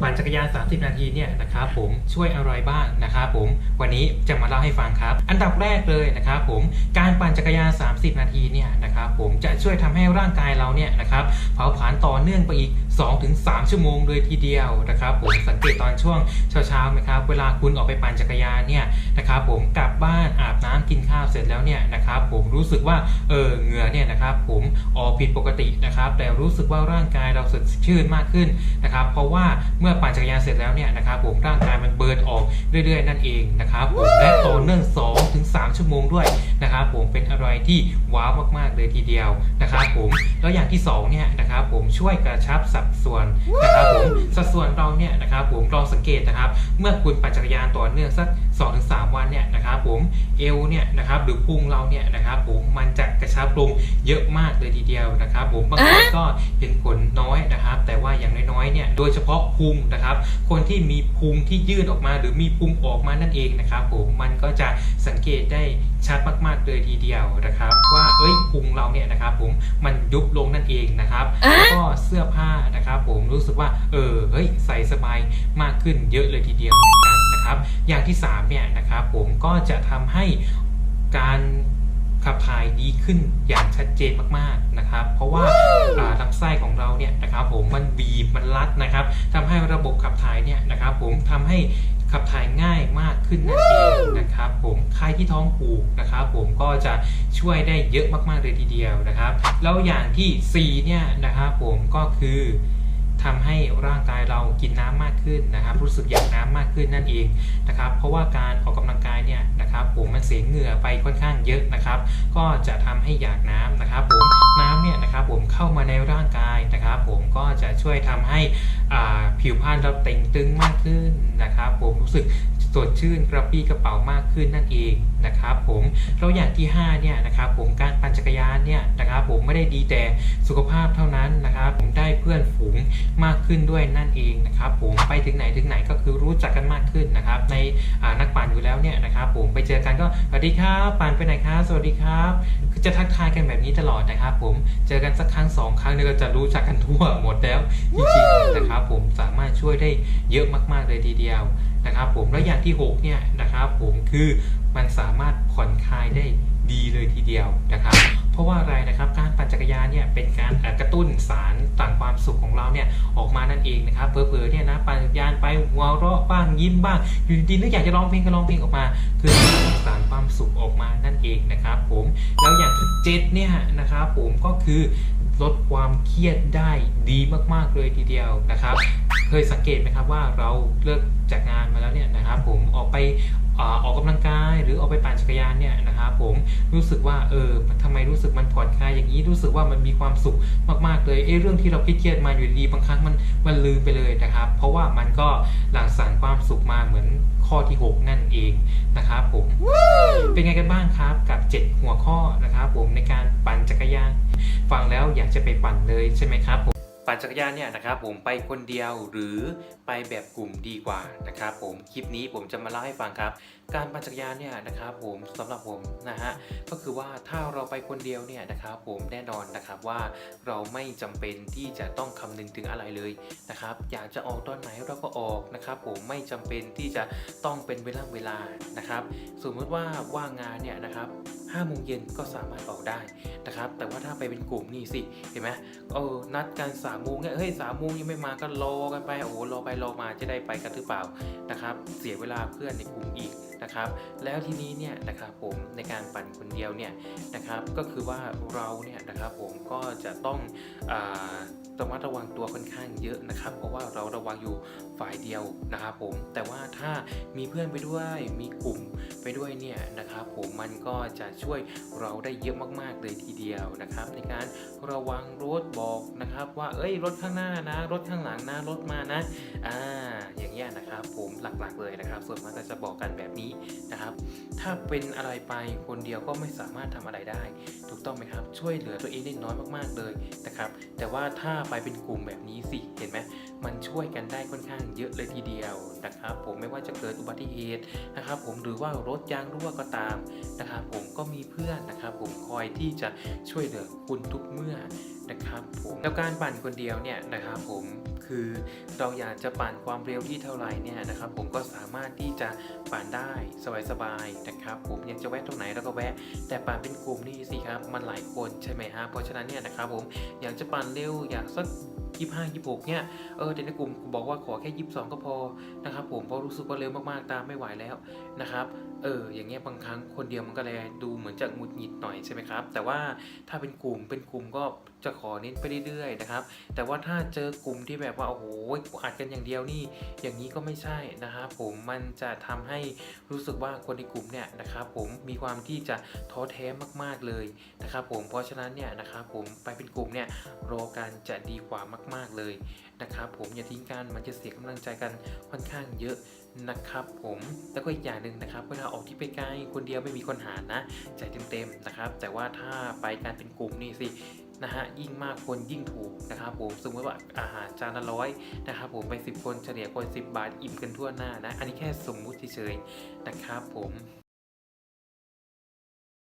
ปั่นจักรยาน 30 นาทีเนี่ยนะครับผมช่วยอะไรบ้างนะครับผมวันนี้จะมาเล่าให้ฟังครับ อันดับแรกเลยนะครับผมการปั่นจักรยาน 30 นาทีเนี่ยนะครับผมจะช่วยทำให้ร่างกายเราเนี่ยนะครับเผาผลาญต่อเนื่องไปอีก 2-3 ชั่วโมงเลยทีเดียวนะครับผมสังเกตตอนช่วงเช้าๆไหมครับเวลาคุณออกไปปั่นจักรยานเนี่ยนะครับผมกลับบ้านอาบน้ำกินข้าวเสร็จแล้วเนี่ยนะครับผมรู้สึกว่าเออเหงื่อเนี่ยนะครับผมออกผิดปกตินะครับแต่รู้สึกว่าร่างกายเราสดชื่นมากขึ้นนะครับเพราะว่าเมื่อปั่นจักรยานเสร็จแล้วเนี่ยนะครับผมร่างกายมันเบิร์นออกเรื่อยๆ นั่นเองนะครับผมและต่อเนื่อง2ถึง 3 ชั่วโมงด้วยนะครับผมเป็นอะไรที่ว้าวมากๆเลยทีเดียวนะครับผมแล้วอย่างที่สองเนี่ยนะครับผมช่วยกระชับสัดส่วนนะครับผมสัดส่วนเราเนี่ยนะครับผมลองสังเกตนะครับ เมื่อคุณปั่นจักรยานต่อเนื่องสัก2-3 วันเนี่ยนะครับผมเอวเนี่ยนะครับหรือพุงเราเนี่ยนะครับผมมันจะกระชับลงเยอะมากเลยทีเดียวนะครับผมบางคนก็เห็นผลน้อยนะครับ แต่ว่าอย่างน้อยๆเนี่ยโดยเฉพาะพุงนะครับ คนที่มีพุงที่ยื่นออกมา หรือมีพุงออกมานั่นเองนะครับผมมันก็จะสังเกตได้ชัดมากๆเลยทีเดียวนะครับ ว่าเอ้ยพุงเราเนี่ยนะครับ ผมมันยุบลงนั่นเองนะครับแล้วก็เสื้อผ้านะครับ ผมรู้สึกว่า เออเฮ้ยใส่สบายมากขึ้นเยอะเลยทีเดียวเหมือนกันนะครับ อย่างที่3เนี่ยนะครับ ผมก็จะทำให้การขับถ่ายดีขึ้นอย่างชัดเจนมากๆนะครับ เพราะว่าอ่าลำไส้ของเราเนี่ยนะครับ ผมมันบีบมันรัดนะครับทำให้ระบบขับถ่ายเนี่ยนะครับ ผมทำให้ ขับถ่ายง่ายมากขึ้นนั่นเองนะครับผมใครที่ท้องผูกนะครับผมก็จะช่วยได้เยอะมากๆเลยทีเดียวนะครับ แล้วอย่างที่สี่เนี่ยนะครับผมก็คือทำให้ร่างกายเรากินน้ำมากขึ้นนะครับ รู้สึกอยากน้ำมากขึ้นนั่นเองนะครับ เพราะว่าการออกกำลังกายเนี่ยนะครับผมมันเสียเหงื่อไปค่อนข้างเยอะนะครับ ก็จะทำให้อยากน้ำนะครับผมน้ำ เข้ามาในร่างกายนะครับ ผมก็จะช่วยทำให้ผิวพรรณเราเต่งตึงมากขึ้นนะครับ ผมรู้สึกสดชื่นกระปรี้กระเป๋ามากขึ้นนั่นเองนะครับผมแล้วอย่างที่ห้าเนี่ยนะครับผมการปั่นจักรยานเนี่ยนะครับผมไม่ได้ดีแต่สุขภาพเท่านั้นนะครับ ผมได้เพื่อนฝูงมากขึ้นด้วยนั่นเองนะครับผมไปถึงไหนถึงไหนก็คือรู้จักกันมากขึ้นนะครับ ในนักปั่นอยู่แล้วเนี่ยนะครับผมไปเจอกันก็สวัสดีครับ ปั่นไปไหนครับสวัสดีครับ คือจะทักทายกันแบบนี้ตลอดนะครับผมเจอกันสักครั้งสองครั้งเนี่ยก็จะรู้จักกันทั่วหมดแล้วจริงๆนะครับผมสามารถช่วยได้เยอะมากๆเลยทีเดียวนะครับผมแล้วอย่างที่หกเนี่ยนะครับผมคือมันสามารถผ่อนคลายได้ดีเลยทีเดียวนะครับ เพราะว่าอะไรนะครับการปั่นจักรยานเนี่ยเป็นการกระตุ้นสารต่างความสุขของเราเนี่ยออกมานั่นเองนะครับเผลอๆเนี่ยนะปั่นจักรยานไปหัวเราะบ้างยิ้มบ้างอยู่ดีๆนึกอยากจะร้องเพลงก็ร้องเพลงออกมา คือสารความสุขออกมานั่นเองนะครับผมแล้วอย่างที่เจ็ดเนี่ยนะครับผมก็คือลดความเครียดได้ดีมากๆเลยทีเดียวนะครับ เคยสังเกตไหมครับว่าเราเลิกจากงานมาแล้วเนี่ยนะครับ ผมออกไป อออกกำลังกายหรือออกไปปั่นจักรยานเนี่ยนะครับผมรู้สึกว่าเออทำไมรู้สึกมันผ่อนคลายอย่างนี้รู้สึกว่ามันมีความสุขมากๆเลยเอ้เรื่องที่เราเครียดมาอยู่ดีบางครั้งมันมันลืมไปเลยนะครับ เพราะว่ามันก็หลั่งสารความสุขมาเหมือนข้อที่ 6 นั่นเองนะครับผม เป็นไงกันบ้างครับกับ 7 หัวข้อนะครับผมในการปั่นจักรยานฟังแล้วอยากจะไปปั่นเลยใช่ไหม ปั่นจักรยานเนี่ยนะครับผมไปคนเดียวหรือไปแบบกลุ่มดีกว่านะครับผมคลิปนี้ผมจะมาเล่าให้ฟังครับ การปั่นจักรยานเนี่ยนะครับผมสำหรับผมนะฮะก็คือว่าถ้าเราไปคนเดียวเนี่ยนะครับผมแน่นอนนะครับว่าเราไม่จำเป็นที่จะต้องคำนึงถึงอะไรเลยนะครับอยากจะออกตอนไหนเราก็ออกนะครับผมไม่จำเป็นที่จะต้องเป็นเวลาเวลานะครับสมมติว่าว่างงานเนี่ยนะครับ ห้าโมงเย็นก็สามารถออกได้นะครับ แต่ว่าถ้าไปเป็นกลุ่มนี่สิ เห็นไหมเออนัดกันสามโมงเนี่ยเฮ้ยสามโมงยังไม่มาก็รอกันไป โอ้โห รอไปรอมาจะได้ไปกันหรือเปล่านะครับ เสียเวลาเพื่อนในกลุ่มอีกนะครับแล้วทีนี้เนี่ยนะครับผมในการปั่นคนเดียวเนี่ยนะครับก็คือว่าเราเนี่ยนะครับผมก็จะต้องอระมัดระวังตัวค่อนข้างเยอะนะครับ เพราะว่าเราระวังอยู่ฝ่ายเดียวนะครับผมแต่ว่าถ้ามีเพื่อนไปด้วยมีกลุ่มไปด้วยเนี่ยนะครับผมมันก็จะช่วยเราได้เยอะมากๆเลยทีเดียวนะครับ ในการระวังรถบอกนะครับว่าเอ้ยรถข้างหน้านะ รถข้างหลังนะรถมานะอ่าอย่างเงี้ยนะครับผมหลักๆเลยนะครับ ส่วนมากก็จะบอกกันแบบนี้นะครับ ถ้าเป็นอะไรไปคนเดียวก็ไม่สามารถทำอะไรได้ ถูกต้องไหมครับ ช่วยเหลือตัวเองได้น้อยมากๆเลยนะครับ แต่ว่าถ้าไปเป็นกลุ่มแบบนี้สิ เห็นไหมมันช่วยกันได้ค่อนข้างเยอะเลยทีเดียวนะครับ ผมไม่ว่าจะเกิดอุบัติเหตุนะครับ ผมหรือว่ารถยางรั่วก็ตามนะครับ ผมก็มีเพื่อนนะครับ ผมคอยที่จะช่วยเหลือคุณทุกเมื่อนะครับผมแล้วการปั่นคนเดียวเนี่ยนะครับผมคือเราอยากจะปั่นความเร็วที่เท่าไหร่เนี่ยนะครับ ผมก็สามารถที่จะปั่นได้สบายๆนะครับ ผมอยากจะแวะตรงไหนเราก็แวะ แต่ปั่นเป็นกลุ่มนี่สิครับมันหลายคนใช่ไหมฮะเพราะฉะนั้นเนี่ยนะครับผมอยากจะปั่นเร็วอยากสัก ยี่ห้ายี่หกเนี่ยเออแต่ในกลุ่มบอกว่าขอแค่ยี่สิบสองก็พอนะครับผมเพราะรู้สึกว่าเร็วมากๆตามไม่ไหวแล้วนะครับเอออย่างเงี้ยบางครั้งคนเดียวมันก็เลยดูเหมือนจะหงุดหงิดหน่อยใช่ไหมครับ แต่ว่าถ้าเป็นกลุ่มเป็นกลุ่มก็จะขอเน้นไปเรื่อยๆนะครับ แต่ว่าถ้าเจอกลุ่มที่แบบว่าโอ้โหอัดกันอย่างเดียวนี่ อย่างนี้ก็ไม่ใช่นะครับผมมันจะทำให้รู้สึกว่าคนในกลุ่มเนี่ยนะครับผมมีความที่จะท้อแท้มากๆเลยนะครับผมเพราะฉะนั้นเนี่ยนะครับผมไปเป็นกลุ่มเนี่ยรอการจะดีกว่ามาก ๆเลย นะครับผมอย่าทิ้งกันมันจะเสียกำลังใจกันค่อนข้างเยอะนะครับผมแล้วก็อีกอย่างหนึ่งนะครับเวลาออกที่ไปไกลคนเดียวไม่มีคนหานะใจเต็มๆนะครับ แต่ว่าถ้าไปการเป็นกลุ่มนี่สินะฮะยิ่งมากคนยิ่งถูกนะครับผมสมมติว่าอาหารจานละร้อยนะครับผมไป 10 คนเฉลี่ยคน 10 บาทอิ่มกันทั่วหน้านะ อันนี้แค่สมมุติเฉยๆนะครับผม